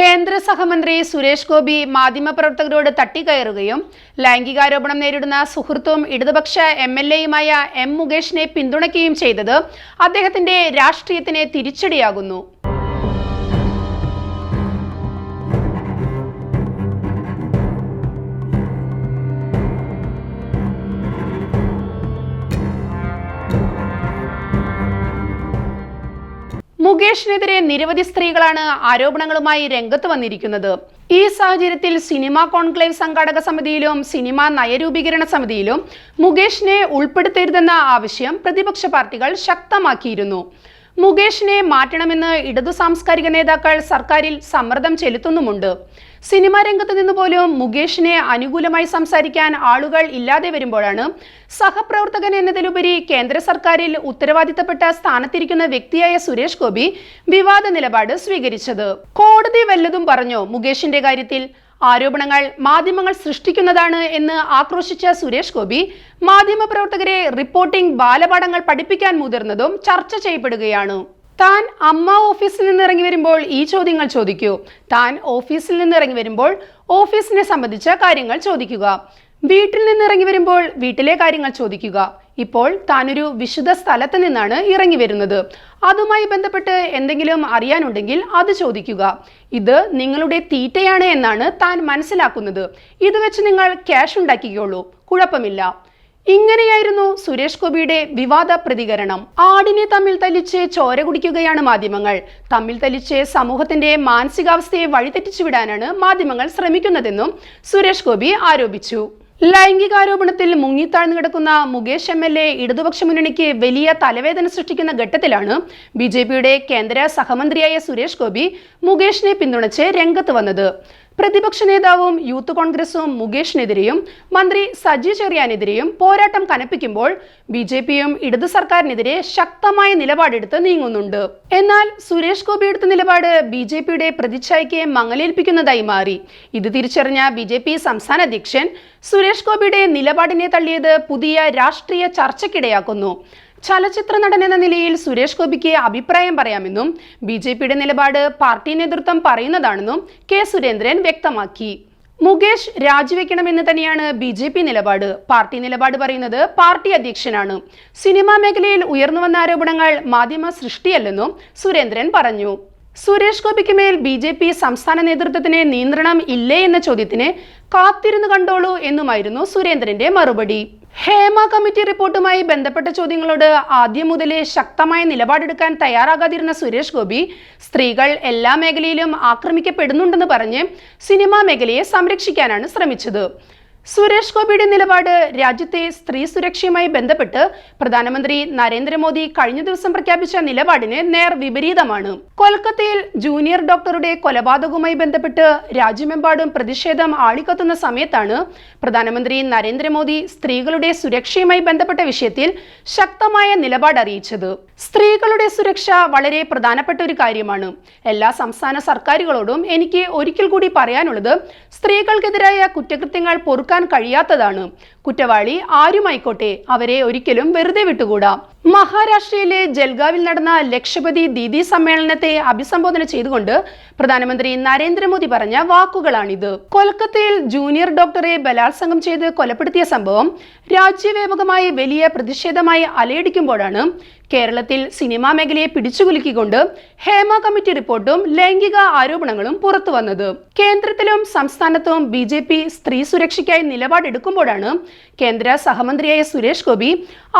കേന്ദ്ര സഹമന്ത്രി സുരേഷ് ഗോപി മാധ്യമപ്രവർത്തകരോട് തട്ടിക്കയറുകയും ലൈംഗികാരോപണം നേരിടുന്ന സുഹൃത്തും ഇടതുപക്ഷ എം എൽ എയുമായ എം മുകേഷിനെ പിന്തുണയ്ക്കുകയും ചെയ്തത് അദ്ദേഹത്തിന്റെ രാഷ്ട്രീയത്തിന് തിരിച്ചടിയാകുന്നു. മുകേഷിനെതിരെ നിരവധി സ്ത്രീകളാണ് ആരോപണങ്ങളുമായി രംഗത്ത് വന്നിരിക്കുന്നത്. ഈ സാഹചര്യത്തിൽ സിനിമാ കോൺക്ലേവ് സംഘാടക സമിതിയിലും സിനിമാ നയരൂപീകരണ സമിതിയിലും മുകേഷിനെ ഉൾപ്പെടുത്തരുതെന്ന ആവശ്യം പ്രതിപക്ഷ പാർട്ടികൾ ശക്തമാക്കിയിരുന്നു. മുകേഷിനെ മാറ്റണമെന്ന് ഇടതു സാംസ്കാരിക നേതാക്കൾ സർക്കാരിൽ സമ്മർദ്ദം ചെലുത്തുന്നുമുണ്ട്. സിനിമാ രംഗത്ത് നിന്ന് പോലും മുകേഷിനെ അനുകൂലമായി സംസാരിക്കാൻ ആളുകൾ ഇല്ലാതെ വരുമ്പോഴാണ് സഹപ്രവർത്തകൻ എന്നതിലുപരി കേന്ദ്ര സർക്കാരിൽ ഉത്തരവാദിത്തപ്പെട്ട സ്ഥാനത്തിരിക്കുന്ന വ്യക്തിയായ സുരേഷ് ഗോപി വിവാദ നിലപാട് സ്വീകരിച്ചത്. കോടതി വല്ലതും പറഞ്ഞോ മുകേഷിന്റെ കാര്യത്തിൽ? ആരോപണങ്ങൾ മാധ്യമങ്ങൾ സൃഷ്ടിക്കുന്നതാണ് എന്ന് ആക്രോശിച്ച സുരേഷ് ഗോപി മാധ്യമപ്രവർത്തകരെ റിപ്പോർട്ടിംഗ് ബാലപാഠങ്ങൾ പഠിപ്പിക്കാൻ മുതിർന്നതും ചർച്ച ചെയ്യപ്പെടുകയാണ്. താൻ അമ്മ ഓഫീസിൽ നിന്ന് ഇറങ്ങി വരുമ്പോൾ ഈ ചോദ്യങ്ങൾ ചോദിക്കൂ. താൻ ഓഫീസിൽ നിന്ന് ഇറങ്ങി വരുമ്പോൾ ഓഫീസിനെ സംബന്ധിച്ച കാര്യങ്ങൾ ചോദിക്കുക. വീട്ടിൽ നിന്ന് ഇറങ്ങി വരുമ്പോൾ വീട്ടിലെ കാര്യങ്ങൾ ചോദിക്കുക. ഇപ്പോൾ താനൊരു വിശുദ്ധ സ്ഥലത്ത് നിന്നാണ് ഇറങ്ങി വരുന്നത്. അതുമായി ബന്ധപ്പെട്ട് എന്തെങ്കിലും അറിയാനുണ്ടെങ്കിൽ അത് ചോദിക്കുക. ഇത് നിങ്ങളുടെ തീറ്റയാണ് എന്നാണ് താൻ മനസ്സിലാക്കുന്നത്. ഇത് വെച്ച് നിങ്ങൾ ക്യാഷ് ഉണ്ടാക്കിക്കോളൂ. കുഴപ്പമില്ല. ഇങ്ങനെയായിരുന്നു സുരേഷ് ഗോപിയുടെ വിവാദ പ്രതികരണം. ആടിനെ തമ്മിൽ തല്ലിച്ച് ചോര കുടിക്കുകയാണ് മാധ്യമങ്ങൾ. തമ്മിൽ തല്ലിച്ച് സമൂഹത്തിന്റെ മാനസികാവസ്ഥയെ വഴിതെറ്റിച്ചു വിടാനാണ് മാധ്യമങ്ങൾ ശ്രമിക്കുന്നതെന്നും സുരേഷ് ഗോപി ആരോപിച്ചു. ലൈംഗികാരോപണത്തിൽ മുങ്ങിത്താഴ്ന്നു കിടക്കുന്ന മുകേഷ് എം എൽ എ ഇടതുപക്ഷ മുന്നണിക്ക് വലിയ തലവേദന സൃഷ്ടിക്കുന്ന ഘട്ടത്തിലാണ് ബി ജെ പിയുടെ കേന്ദ്ര സഹമന്ത്രിയായ സുരേഷ് ഗോപി മുകേഷിനെ പിന്തുണച്ച് രംഗത്ത് വന്നത്. പ്രതിപക്ഷ നേതാവും യൂത്ത് കോൺഗ്രസും മുകേഷിനെതിരെയും മന്ത്രി സജി ചെറിയാനെതിരെയും പോരാട്ടം കനപ്പിക്കുമ്പോൾ ബി ജെ പിയും ഇടതു സർക്കാരിനെതിരെ ശക്തമായ നിലപാടെടുത്ത് നീങ്ങുന്നുണ്ട്. എന്നാൽ സുരേഷ് ഗോപി എടുത്ത നിലപാട് ബി ജെ പിയുടെ പ്രതിച്ഛായയ്ക്ക് മങ്ങലേൽപ്പിക്കുന്നതായി മാറി. ഇത് തിരിച്ചറിഞ്ഞ ബി ജെ പി സംസ്ഥാന അധ്യക്ഷൻ സുരേഷ് ഗോപിയുടെ നിലപാടിനെ തള്ളിയത് പുതിയ രാഷ്ട്രീയ ചർച്ചയ്ക്കിടയാക്കുന്നു. ചലച്ചിത്ര നടൻ എന്ന നിലയിൽ സുരേഷ് ഗോപിക്ക് അഭിപ്രായം പറയാമെന്നും ബി ജെ പിയുടെ നിലപാട് പാർട്ടി നേതൃത്വം പറയുന്നതാണെന്നും കെ സുരേന്ദ്രൻ വ്യക്തമാക്കി. മുകേഷ് രാജിവെക്കണമെന്ന് തന്നെയാണ് ബി ജെ പി നിലപാട്. പാർട്ടി നിലപാട് പറയുന്നത് പാർട്ടി അധ്യക്ഷനാണ്. സിനിമാ മേഖലയിൽ ഉയർന്നുവന്ന ആരോപണങ്ങൾ മാധ്യമ സൃഷ്ടിയല്ലെന്നും സുരേന്ദ്രൻ പറഞ്ഞു. സുരേഷ് ഗോപിക്ക് മേൽ ബി ജെ പി സംസ്ഥാന നേതൃത്വത്തിന് നിയന്ത്രണം ഇല്ലേ എന്ന ചോദ്യത്തിന് കാത്തിരുന്നു കണ്ടോളൂ എന്നുമായിരുന്നു സുരേന്ദ്രന്റെ മറുപടി. ഹേമ കമ്മിറ്റി റിപ്പോർട്ടുമായി ബന്ധപ്പെട്ട ചോദ്യങ്ങളോട് ആദ്യം മുതലേ ശക്തമായ നിലപാടെടുക്കാൻ തയ്യാറാകാതിരുന്ന സുരേഷ് ഗോപി സ്ത്രീകൾ എല്ലാ മേഖലയിലും ആക്രമിക്കപ്പെടുന്നുണ്ടെന്ന് പറഞ്ഞ് സിനിമാ മേഖലയെ സംരക്ഷിക്കാനാണ് ശ്രമിച്ചത്. സുരേഷ് ഗോപിയുടെ നിലപാട് രാജ്യത്തെ സ്ത്രീ സുരക്ഷയുമായി ബന്ധപ്പെട്ട് പ്രധാനമന്ത്രി നരേന്ദ്രമോദി കഴിഞ്ഞ ദിവസം പ്രഖ്യാപിച്ച നിലപാടിന് നേർ വിപരീതമാണ്. കൊൽക്കത്തയിൽ ജൂനിയർ ഡോക്ടറുടെ കൊലപാതകവുമായി ബന്ധപ്പെട്ട് രാജ്യമെമ്പാടും പ്രതിഷേധം ആളിക്കത്തുന്ന സമയത്താണ് പ്രധാനമന്ത്രി നരേന്ദ്രമോദി സ്ത്രീകളുടെ സുരക്ഷയുമായി ബന്ധപ്പെട്ട വിഷയത്തിൽ ശക്തമായ നിലപാട് അറിയിച്ചത്. സ്ത്രീകളുടെ സുരക്ഷ വളരെ പ്രധാനപ്പെട്ട ഒരു കാര്യമാണ്. എല്ലാ സംസ്ഥാന സർക്കാരുകളോടും എനിക്ക് ഒരിക്കൽ കൂടി പറയാനുള്ളത് സ്ത്രീകൾക്കെതിരായ കുറ്റകൃത്യങ്ങൾ പൊറുക്കാൻ കഴിയാത്തതാണ്. കുറ്റവാളി ആരുമായിക്കോട്ടെ അവരെ ഒരിക്കലും വെറുതെ വിട്ടുകൂടാ. മഹാരാഷ്ട്രയിലെ ജൽഗാവിൽ നടന്ന ലക്ഷപതി ദീദി സമ്മേളനത്തെ അഭിസംബോധന ചെയ്തുകൊണ്ട് പ്രധാനമന്ത്രി നരേന്ദ്രമോദി പറഞ്ഞ വാക്കുകളാണിത്. കൊൽക്കത്തയിൽ ജൂനിയർ ഡോക്ടറെ ബലാത്സംഗം ചെയ്ത് കൊലപ്പെടുത്തിയ സംഭവം രാജ്യവ്യാപകമായി വലിയ പ്രതിഷേധമായി അലയടിക്കുമ്പോഴാണ് കേരളത്തിൽ സിനിമാ മേഖലയെ പിടിച്ചുകുലുക്കിക്കൊണ്ട് ഹേമ കമ്മിറ്റി റിപ്പോർട്ടും ലൈംഗിക ആരോപണങ്ങളും പുറത്തു വന്നത്. കേന്ദ്രത്തിലും സംസ്ഥാനത്തും ബി ജെ പി സ്ത്രീ സുരക്ഷയ്ക്കായി നിലപാടെടുക്കുമ്പോഴാണ് കേന്ദ്ര സഹമന്ത്രിയായ സുരേഷ് ഗോപി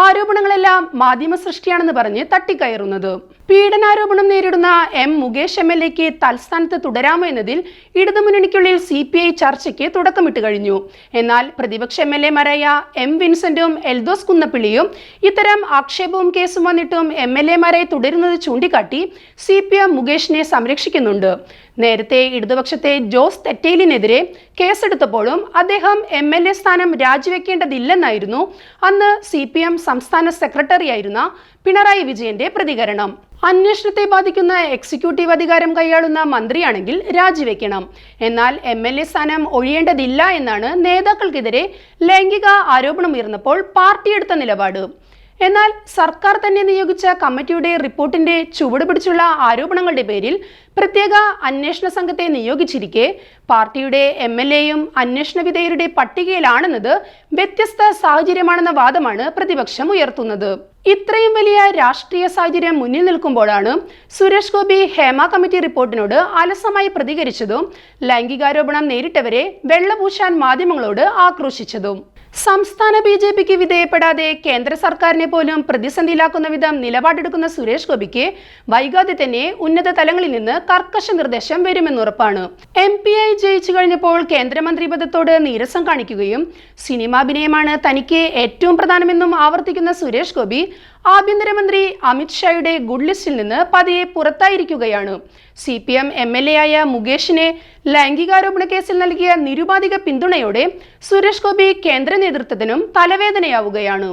ആരോപണങ്ങളെല്ലാം മാധ്യമ സൃഷ്ടിയാണെന്ന് പറഞ്ഞ് തട്ടിക്കയറുന്നത്. പീഡനാരോപണം നേരിടുന്ന എം മുകേഷ് എം എൽ എക്ക് തൽസ്ഥാനത്ത് തുടരാമോ എന്നതിൽ ഇടതുമുന്നണിക്കുള്ളിൽ സി പി ഐ ചർച്ചയ്ക്ക് തുടക്കമിട്ട് കഴിഞ്ഞു. എന്നാൽ പ്രതിപക്ഷ എം എൽ എമാരായ എം വിൻസെന്റും എൽദോസ് കുന്നപ്പിള്ളിയും ഇത്തരം ആക്ഷേപവും കേസും വന്നിട്ടും എം എൽ എമാരായി തുടരുന്നത് ചൂണ്ടിക്കാട്ടി സി പി എം മുകേഷിനെ സംരക്ഷിക്കുന്നുണ്ട്. നേരത്തെ ഇടതുപക്ഷത്തെ ജോസ് തെറ്റേലിനെതിരെ കേസെടുത്തപ്പോഴും അദ്ദേഹം എം എൽ എ സ്ഥാനം രാജിവെക്കേണ്ടതില്ലെന്നായിരുന്നു. അന്ന് സി പി എം സംസ്ഥാന സെക്രട്ടറിയായിരുന്ന പിണറായി വിജയന്റെ പ്രതികരണം. അന്വേഷണത്തെ ബാധിക്കുന്ന എക്സിക്യൂട്ടീവ് അധികാരം കൈയാളുന്ന മന്ത്രിയാണെങ്കിൽ രാജിവെക്കണം. എന്നാൽ എം എൽ എ സ്ഥാനം ഒഴിയേണ്ടതില്ല എന്നാണ് നേതാക്കൾക്കെതിരെ ലൈംഗിക ആരോപണം ഉയർന്നപ്പോൾ പാർട്ടി എടുത്ത നിലപാട്. എന്നാൽ സർക്കാർ തന്നെ നിയോഗിച്ച കമ്മിറ്റിയുടെ റിപ്പോർട്ടിന്റെ ചുവട് പിടിച്ചുള്ള ആരോപണങ്ങളുടെ പേരിൽ പ്രത്യേക അന്വേഷണ സംഘത്തെ നിയോഗിച്ചിരിക്കെ പാർട്ടിയുടെ എം എൽ എയും അന്വേഷണ വിധേയരുടെ പട്ടികയിലാണെന്നത് വ്യത്യസ്ത സാഹചര്യമാണെന്ന വാദമാണ് പ്രതിപക്ഷം ഉയർത്തുന്നത്. ഇത്രയും വലിയ രാഷ്ട്രീയ സാഹചര്യം മുന്നിൽ നിൽക്കുമ്പോഴാണ് സുരേഷ് ഗോപി ഹേമ കമ്മിറ്റി റിപ്പോർട്ടിനോട് അലസമായി പ്രതികരിച്ചതും ലൈംഗികാരോപണം നേരിട്ടവരെ വെള്ളപൂശാൻ മാധ്യമങ്ങളോട് ആക്രോശിച്ചതും. സംസ്ഥാന ബി ജെ പിക്ക് വിധേയപ്പെടാതെ കേന്ദ്ര സർക്കാരിനെ പോലും പ്രതിസന്ധിയിലാക്കുന്ന വിധം നിലപാടെടുക്കുന്ന സുരേഷ് ഗോപിക്ക് വൈകാതെ തന്നെ ഉന്നത തലങ്ങളിൽ നിന്ന് കർക്കശ നിർദ്ദേശം വരുമെന്നുറപ്പാണ് എം പി ഐ ജയിച്ചു കഴിഞ്ഞപ്പോൾ കേന്ദ്രമന്ത്രി പദത്തോട് നീരസം കാണിക്കുകയും സിനിമാഭിനയമാണ് തനിക്ക് ഏറ്റവും പ്രധാനമെന്നും ആവർത്തിക്കുന്ന സുരേഷ് ഗോപി ആഭ്യന്തരമന്ത്രി അമിത്ഷായുടെ ഗുഡ് ലിസ്റ്റിൽ നിന്ന് പതിയെ പുറത്തായിരിക്കുകയാണ്. C P M M L A ആയ മുകേഷിനെ ലൈംഗികാരോപണ കേസിൽ നൽകിയ നിരുപാധിക പിന്തുണയോടെ സുരേഷ് ഗോപി കേന്ദ്ര നേതൃത്വത്തിനും തലവേദനയാവുകയാണ്.